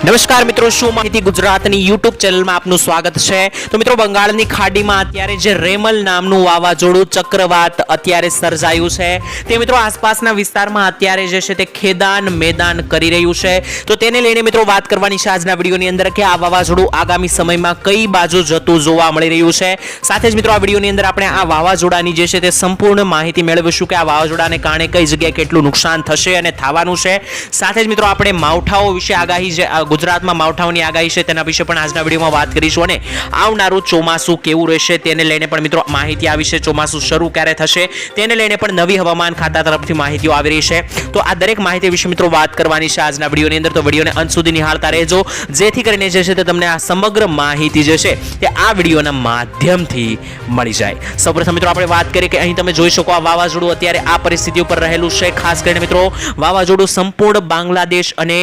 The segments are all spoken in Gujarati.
નમસ્કાર મિત્રો, શું માહિતી ગુજરાતની યુટ્યુબ ચેનલમાં આપનું સ્વાગત છે? તો મિત્રો, બંગાળની ખાડીમાં અત્યારે જે રેમલ નામનું વાવાઝોડું ચક્રવાત અત્યારે સર્જાયું છે. તે મિત્રો, આસપાસના વિસ્તારમાં અત્યારે જે છે તે ખેદાન મેદાન કરી રહ્યું છે. તો તેને લઈને મિત્રો, વાત કરવાની છે આજના વિડીયોની અંદર કે આ વાવાઝોડું આગામી સમયમાં કઈ બાજુ જતું જોવા મળી રહ્યું છે. સાથે જ મિત્રો, આ વિડીયોની અંદર આપણે આ વાવાઝોડાની જે છે તે સંપૂર્ણ માહિતી મેળવીશું કે આ વાવાઝોડાને કારણે કઈ જગ્યાએ કેટલું નુકસાન થશે અને થવાનું છે. સાથે જ મિત્રો, આપણે માવઠાઓ વિશે આગાહી જે ગુજરાતમાં માવઠાઓની આગાહી છે તેના વિશે પણ આજના વિડીયોમાં વાત કરીશું અને આવનારું ચોમાસું કેવું રહેશે તેને લઈને પણ મિત્રો માહિતી આવી છે. ચોમાસું શરૂ ક્યારે થશે તેને લઈને પણ નવી હવામાન ખાતા તરફથી માહિતીઓ આવી રહી છે. તો આ દરેક માહિતી વિશે મિત્રો વાત કરવાની છે આજના વિડીયોની અંદર. તો વિડીયોને અંત સુધી નિહાળતા રહેજો. જેથી કરીને જે છે તે તમને આ સમગ્ર માહિતી જે છે તે આ વિડીયોના માધ્યમથી મળી જાય. સૌપ્રથમ મિત્રો આપણે વાત કરીએ કે અહીં તમે જોઈ શકો આ વાવાઝોડું અત્યારે આ પરિસ્થિતિ ઉપર રહેલું છે. ખાસ કરીને મિત્રો વાવાઝોડું સંપૂર્ણ બાંગ્લાદેશ અને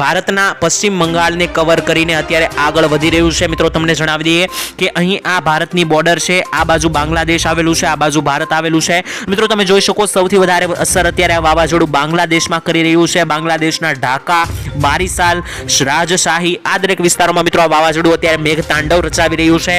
ભારતના પશ્ચિમ બંગાળને કવર કરીને અત્યારે આગળ વધી રહ્યું છે. મિત્રો, તમને જણાવી દઈએ કે અહીં આ ભારતની બોર્ડર છે. આ બાજુ બાંગ્લાદેશ આવેલું છે, આ બાજુ ભારત આવેલું છે. મિત્રો, તમે જોઈ શકો સૌથી વધારે અસર અત્યારે આ વાવાઝોડું બાંગ્લાદેશમાં કરી રહ્યું છે. બાંગ્લાદેશના ઢાકા, બારીસાલ રાજશાહી આ દરેક વિસ્તારોમાં મિત્રો આ વાવાઝોડું અત્યારે મેઘ તાંડવ રચાવી રહ્યું છે.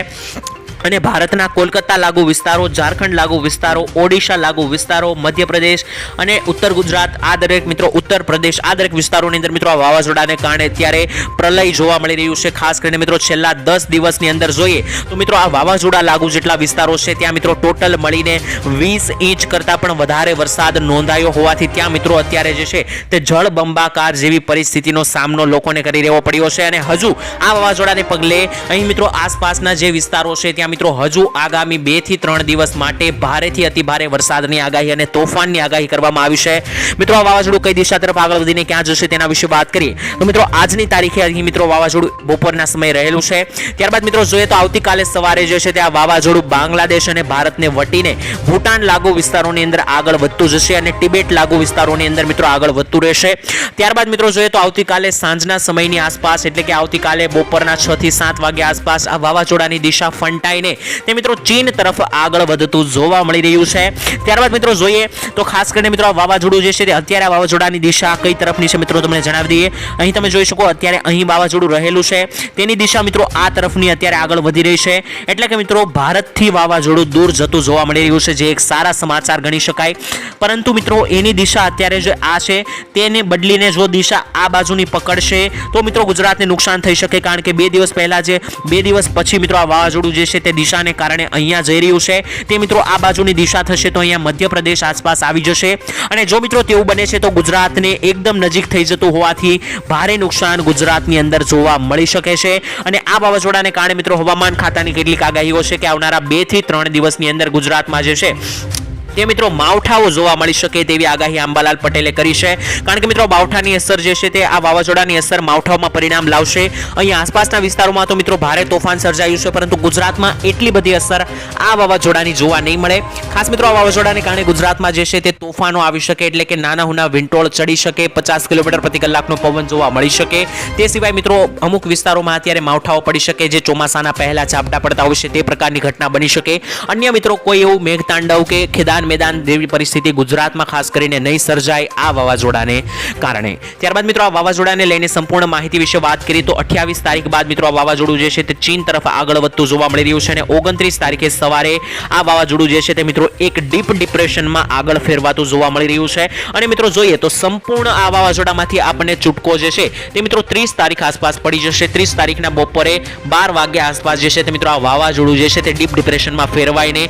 અને ભારતના કોલકાતા લાગુ વિસ્તારો, ઝારખંડ લાગુ વિસ્તારો, ઓડિશા લાગુ વિસ્તારો, મધ્યપ્રદેશ અને ઉત્તર ગુજરાત, આ દરેક મિત્રો ઉત્તર પ્રદેશ, આ દરેક વિસ્તારોની અંદર મિત્રો આ વાવાઝોડાને કારણે અત્યારે પ્રલય જોવા મળી રહ્યું છે. ખાસ કરીને મિત્રો છેલ્લા દસ દિવસની અંદર જોઈએ તો મિત્રો આ વાવાઝોડા લાગુ જેટલા વિસ્તારો છે ત્યાં મિત્રો ટોટલ મળીને વીસ ઇંચ કરતાં પણ વધારે વરસાદ નોંધાયો હોવાથી ત્યાં મિત્રો અત્યારે જે છે તે જળબંબાકાર જેવી પરિસ્થિતિનો સામનો લોકોને કરી રહેવો પડ્યો છે. અને હજુ આ વાવાઝોડાને પગલે અહીં મિત્રો આસપાસના જે વિસ્તારો છે ત્યાં મિત્રો, હજુ આગામી બેથી ત્રણ દિવસ માટે ભારેથી અતિ ભારે વરસાદની આગાહી અને તોફાનની આગાહી કરવામાં આવી છે. મિત્રો, આ વાવાઝોડું કઈ દિશા તરફ આગળ વધીને ક્યાં જશે તેના વિશે વાત કરીએ. તો મિત્રો, આજની તારીખે અહીં મિત્રો વાવાઝોડું બપોરના સમયે રહેલું છે. ત્યારબાદ મિત્રો, જોઈએ તો આવતીકાલે સવારે જે છે તે આ વાવાઝોડું બાંગ્લાદેશ અને ભારતને વટીને ભૂટાન લાગુ વિસ્તારોની અંદર આગળ વધતું જશે અને ટિબેટ લાગુ વિસ્તારોની અંદર મિત્રો આગળ વધતું રહેશે. ત્યારબાદ મિત્રો, જોઈએ તો આવતીકાલે સાંજના સમયની આસપાસ, એટલે કે આવતીકાલે બપોરના છ થી સાત વાગ્યા આસપાસ આ વાવાઝોડાની દિશા ફંટાઈને તે મિત્રો ચીન તરફ આગળ વધતું જોવા મળી રહ્યું છે. ત્યારબાદ મિત્રો જોઈએ તો ખાસ કરીને મિત્રો આ વાવાઝોડું જે છે તે અત્યારે આ વાવાઝોડાની દિશા કઈ તરફની છે મિત્રો તમને જણાવી દઈએ. અહીં તમે જોઈ શકો અત્યારે અહીં વાવાઝોડું રહેલું છે. તેની દિશા મિત્રો આ તરફની અત્યારે આગળ વધી રહી છે. એટલે કે મિત્રો ભારતથી વાવાઝોડું દૂર જતું જોવા મળી રહ્યું છે, જે એક સારા સમાચાર ગણી શકાય. પરંતુ મિત્રો એની દિશા અત્યારે જે આ છે તેને બદલીને જો દિશા આ બાજુની પકડશે, તો મિત્રો ગુજરાતને નુકસાન થઈ શકે. કારણ કે બે દિવસ પહેલાં જે બે દિવસ પછી મિત્રો આ વાવાઝોડું જે છે તે દિશાને કારણે અહીંયા જઈ રહ્યું છે. તે મિત્રો આ બાજુની દિશા થશે તો અહીંયા મધ્યપ્રદેશ આસપાસ આવી જશે. અને જો મિત્રો તેવું બને છે તો ગુજરાતને એકદમ નજીક થઈ જતું હોવાથી ભારે નુકસાન ગુજરાતની અંદર જોવા મળી શકે છે. અને આ વાવાઝોડાને કારણે મિત્રો હવામાન ખાતાની કેટલીક આગાહીઓ છે કે આવનારા બેથી ત્રણ દિવસની અંદર ગુજરાતમાં જે છે તે મિત્રો માવઠાઓ જોવા મળી શકે તેવી આગાહી અંબાલાલ પટેલે કરી છે. કારણ કે મિત્રો માવઠાની અસર જે છે તે આ વાવાઝોડાની અસર માવઠાઓમાં પરિણામ લાવશે. અહીં આસપાસના વિસ્તારોમાં તો મિત્રો ભારે તોફાન સર્જાયું છે, પરંતુ ગુજરાતમાં એટલી બધી અસર આ વાવાઝોડાની જોવા નહીં મળે. ખાસ મિત્રો આ વાવાઝોડાને કારણે ગુજરાતમાં જે છે તે તોફાનો આવી શકે, એટલે કે નાના હુના વિંટોળ ચડી શકે, પચાસ કિલોમીટર પ્રતિ કલાકનો પવન જોવા મળી શકે. તે સિવાય મિત્રો અમુક વિસ્તારોમાં અત્યારે માવઠાઓ પડી શકે, જે ચોમાસાના પહેલા ઝાપટા પડતા હોય છે, તે પ્રકારની ઘટના બની શકે. અન્ય મિત્રો કોઈ એવું મેઘતાંડવ કે ખેદાન મેદાન જેવી પરિસ્થિતિ ગુજરાતમાં ખાસ કરીને નહીં સર્જાય આ વાવાઝોડાને કારણે. ત્યારબાદ મિત્રો, આ વાવાઝોડાને લઈને સંપૂર્ણ માહિતી વિશે વાત કરીએ તો અઠ્યાવીસ તારીખ બાદ મિત્રો, આ વાવાઝોડું જે છે તે ચીન તરફ આગળ વધતું જોવા મળી રહ્યું છે અને ઓગણત્રીસ તારીખે સવારે આ વાવાઝોડું જે છે તે મિત્રો એક ડીપ ડિપ્રેશનમાં આગળ ફેરવાતું જોવા મળી રહ્યું છે. અને મિત્રો, જોઈએ તો સંપૂર્ણ આ વાવાઝોડામાંથી આપણને છૂટકો જે છે તે મિત્રો ત્રીસ તારીખ આસપાસ પડી જશે. ત્રીસ તારીખના બપોરે બાર વાગ્યા આસપાસ જે છે તે મિત્રો, આ વાવાઝોડું જે છે તે ડીપ ડિપ્રેશનમાં ફેરવાઈને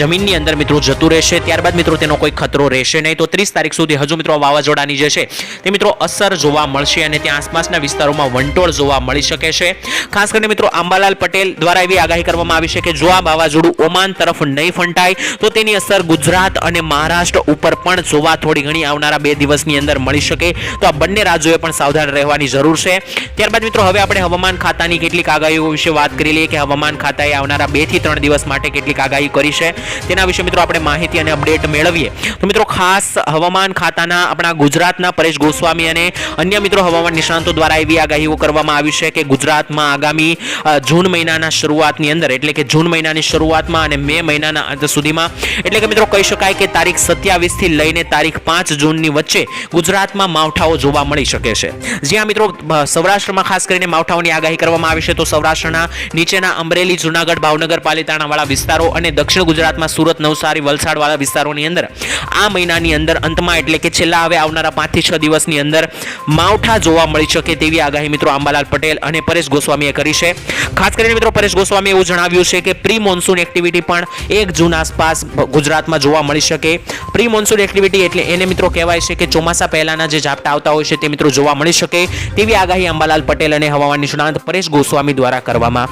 જમીનની અંદર મિત્રો જતું રહેશે. ત્યારબાદ મિત્રો તેનો કોઈ ખતરો રહેશે નહીં. તો ત્રીસ તારીખ સુધી હજુ મિત્રો વાવાઝોડાની જે છે, તે મિત્રો અસર જોવા મળશે અને ત્યાં આસપાસના વિસ્તારોમાં વંટોળ જોવા મળી શકે છે. ખાસ કરીને મિત્રો આંબાલાલ પટેલ દ્વારા એવી આગાહી કરવામાં આવી છે કે જો આ વાવાઝોડું ઓમાન તરફ નહીં ફંટાય, તો તેની અસર ગુજરાત અને મહારાષ્ટ્ર ઉપર પણ જોવા થોડી ઘણી આવનારા બે દિવસની અંદર મળી શકે. તો આ બંને રાજ્યોએ પણ સાવધાન રહેવાની જરૂર છે. ત્યારબાદ મિત્રો હવે આપણે હવામાન ખાતાની કેટલીક આગાહીઓ વિશે વાત કરી લઈએ કે હવામાન ખાતાએ આવનારા બેથી ત્રણ દિવસ માટે કેટલીક આગાહી કરી છે. તેના વિશે મિત્રો આપણે માહિતી માહિતી અને અપડેટ મેળવીએ. તો મિત્રો ખાસ હવામાન ખાતાના આપણા ગુજરાતના પરેશ ગોસ્વામી અને અન્ય મિત્રો હવામાન નિષ્ણાંતો દ્વારા એવી આગાહીઓ કરવામાં આવી છે કે ગુજરાતમાં આગામી જૂન મહિનાના શરૂઆતની અંદર, એટલે કે જૂન મહિનાની શરૂઆતમાં અને મે મહિનાના અંત સુધીમાં, એટલે કે મિત્રો કહી શકાય કે તારીખ સત્યાવીસથી લઈને તારીખ પાંચ જૂનની વચ્ચે ગુજરાતમાં માવઠાઓ જોવા મળી શકે છે. જ્યાં મિત્રો સૌરાષ્ટ્રમાં ખાસ કરીને માવઠાઓની આગાહી કરવામાં આવી છે, તો સૌરાષ્ટ્રના નીચેના અમરેલી, જુનાગઢ, ભાવનગર, પાલિતાણાવાળા વિસ્તારો અને દક્ષિણ ગુજરાતમાં સુરત, નવસારી, વલસાડ વાળા વિસ્તારોની અંદર. આ મહિનાની અંદર અંતમાં એટલે કે છેલ્લા હવે આવનારા પાંચથી છ દિવસની અંદર માવઠા જોવા મળી શકે તેવી આગાહી મિત્રો આંબાલાલ પટેલ અને પરેશ ગોસ્વામીએ કરી છે. ખાસ કરીને મિત્રો પરેશ ગોસ્વામીએ એવું જણાવ્યું છે કે પ્રી મોન્સૂન એક્ટિવિટી પણ એક જૂન આસપાસ ગુજરાતમાં જોવા મળી શકે. પ્રી મોન્સૂન એક્ટિવિટી એટલે એને મિત્રો કહેવાય છે કે ચોમાસા પહેલાના જે ઝાપટા આવતા હોય છે તે મિત્રો જોવા મળી શકે. તેવી આગાહી અંબાલાલ પટેલ અને હવામાન નિષ્ણાંત પરેશ ગોસ્વામી દ્વારા કરવામાં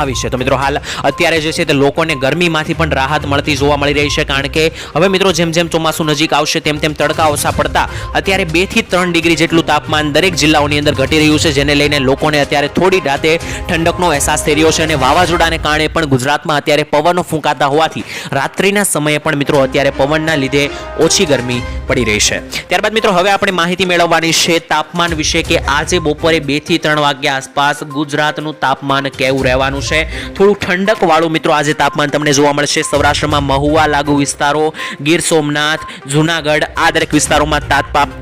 આવી છે. તો મિત્રો હાલ અત્યારે જે છે તે લોકોને ગરમીમાંથી પણ રાહત મળતી જોવા મળી રહી છે કારણ કે હવે મિત્રો જેમ જેમ ચોમાસું નજીક આવશે તેમ તેમ તડકા ઓછા પડતા અત્યારે બેથી ત્રણ ડિગ્રી જેટલું તાપમાન દરેક જિલ્લાઓની અંદર ઘટી રહ્યું છે, જેને લઈને લોકોને અત્યારે થોડી રાતે ઠંડકનો અહેસાસ થઈ રહ્યો છે અને વાવાઝોડાને કારણે પણ ગુજરાતમાં અત્યારે પવનો ફૂંકાતા હોવાથી રાત્રિના સમયે પણ મિત્રો અત્યારે પવનના લીધે ઓછી ગરમી પડી રહી છે. ત્યારબાદ મિત્રો હવે આપણે માહિતી મેળવવાની છે તાપમાન વિશે કે આજે બપોરે બેથી ત્રણ વાગ્યા આસપાસ ગુજરાતનું તાપમાન કેવું રહેવાનું છે. થોડું ઠંડક વાળું મિત્રો આજે તાપમાન તમને જોવા મળશે. સૌરાષ્ટ્રમાં મહુવા, લાગુ વિસ્તારો, ગીર સોમનાથ, જુનાગઢ આ દરેક વિસ્તારોમાં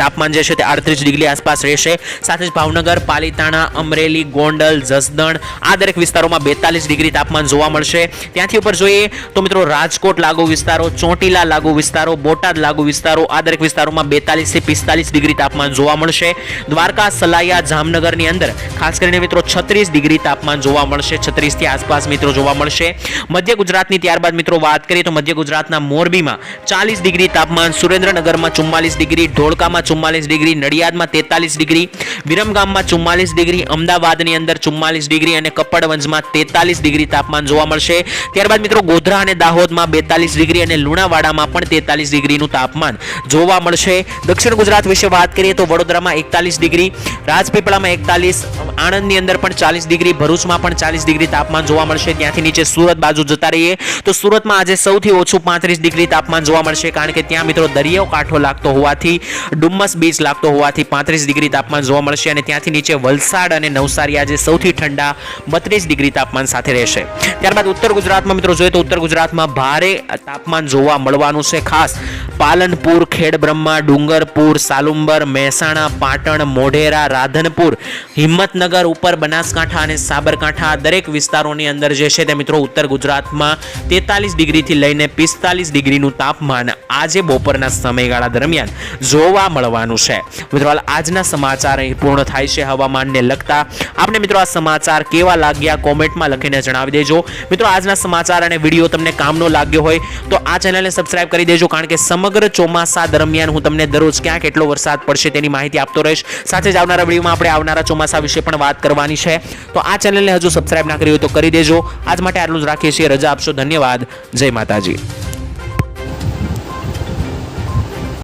તાપમાન જે છે તે આડત્રીસ ડિગ્રી આસપાસ રહેશે. સાથે જ ભાવનગર, પાલિતાણા, અમરેલી, ગોંડલ, જસદણ આ દરેક વિસ્તારોમાં બેતાલીસ ડિગ્રી તાપમાન જોવા મળશે. ત્યાંથી ઉપર જોઈએ તો મિત્રો રાજકોટ લાગુ વિસ્તારો, ચોટીલા લાગુ વિસ્તારો, બોટાદ લાગુ વિસ્તારો આ દરેક વિસ્તારોમાં બેતાલીસથી પિસ્તાલીસ ડિગ્રી તાપમાન જોવા મળશે. દ્વારકા, સલાયા, જામનગરની અંદર ખાસ કરીને મિત્રો છત્રીસ ડિગ્રી તાપમાન જોવા મળશે. છત્રીસ થી આસપાસ મિત્રો જોવા મળશે. મધ્ય ગુજરાતની ત્યારબાદ મિત્રો વાત કરીએ તો મધ્ય ગુજરાતના મોરબીમાં ચાલીસ ડિગ્રી તાપમાન, સુરેન્દ્રનગરમાં ચુમ્માલીસ ડિગ્રી ઢોળકામાં ચુમ્માલીસ ડિગ્રી, નડિયાદમાં તેતાલીસ ડિગ્રી, વિરમગામમાં ચુમ્માલીસ ડિગ્રી, અમદાવાદની અંદર ચુમ્માલીસ ડિગ્રી અને કપડવંજમાં તેતાલીસ ડિગ્રી તાપમાન જોવા મળશે. ત્યારબાદ મિત્રો ગોધરા અને દાહોદમાં બેતાલીસ ડિગ્રી અને લુણાવાડામાં પણ તેતાલીસ ડિગ્રીનું તાપમાન જોવા મળશે. દક્ષિણ ગુજરાત વિશે વાત કરીએ તો વડોદરામાં એકતાલીસ ડિગ્રી, રાજપીપળામાં એકતાલીસ, આણંદની અંદર પણ ચાલીસ ડિગ્રી, ભરૂચમાં પણ ચાલીસ ડિગ્રી તાપમાન જોવા મળશે. ત્યાંથી નીચે સુરત બાજુ જતા રહીએ. તો સુરતમાં આજે સૌથી ઓછું પાંત્રીસ ડિગ્રી તાપમાન જોવા મળશે કારણ કે ત્યાં મિત્રો દરિયો કાંઠો લાગતો હોવાથી, ડુમ્મસ બીચ લાગતો હોવાથી પાંત્રીસ ડિગ્રી તાપમાન જોવા મળશે અને ત્યાંથી નીચે વલસાડ અને નવસારી આજે સૌથી ઠંડા બત્રીસ ડિગ્રી તાપમાન સાથે રહેશે. ત્યારબાદ ઉત્તર ગુજરાતમાં મિત્રો જોઈએ તો ઉત્તર ગુજરાતમાં ભારે તાપમાન જોવા મળવાનું છે. ખાસ પાલનપુર, ખેડબ્રહ્મા, ડુંગરપુર, સાલુંબર, મહેસાણા, પાટણ, મોઢેરા, રાધનપુર, હિંમતનગર, ઉપર બનાસકાંઠા અને સાબરકાંઠા દરેક વિસ્તારોની અંદર જે છે તે મિત્રો ઉત્તર ગુજરાતમાં તેતાલીસ ડિગ્રીથી લઈને પિસ્તાલીસ ડિગ્રીનું તાપમાન આજે બપોરના સમયગાળા દરમિયાન જોવા મળવાનું છે. મિત્રો આજના સમાચાર અહીં પૂર્ણ થાય છે હવામાનને લગતા. આપણે મિત્રો આ સમાચાર કેવા લાગ્યા કોમેન્ટમાં લખીને જણાવી દેજો. મિત્રો, આજના સમાચાર અને વીડિયો તમને કામનો લાગ્યો હોય તો આ ચેનલને સબસ્ક્રાઇબ કરી દેજો, કારણ કે સમગ્ર ચોમાસા દરમિયાન હું તમને દરરોજ ક્યાં કેટલો વરસાદ પડશે તેની માહિતી આપતો રહીશ. સાથે જ આવનારા વિડીયોમાં આપણે આવનારા ચોમાસા વિશે પણ વાત કરવાની છે. તો આ ચેનલને હજુ સબસ્ક્રાઇબ ના કરી હોય તો કરી દેજો. આજ માટે આટલું જ રાખીએ છીએ. રજા આપશો. ધન્યવાદ. જય માતાજી.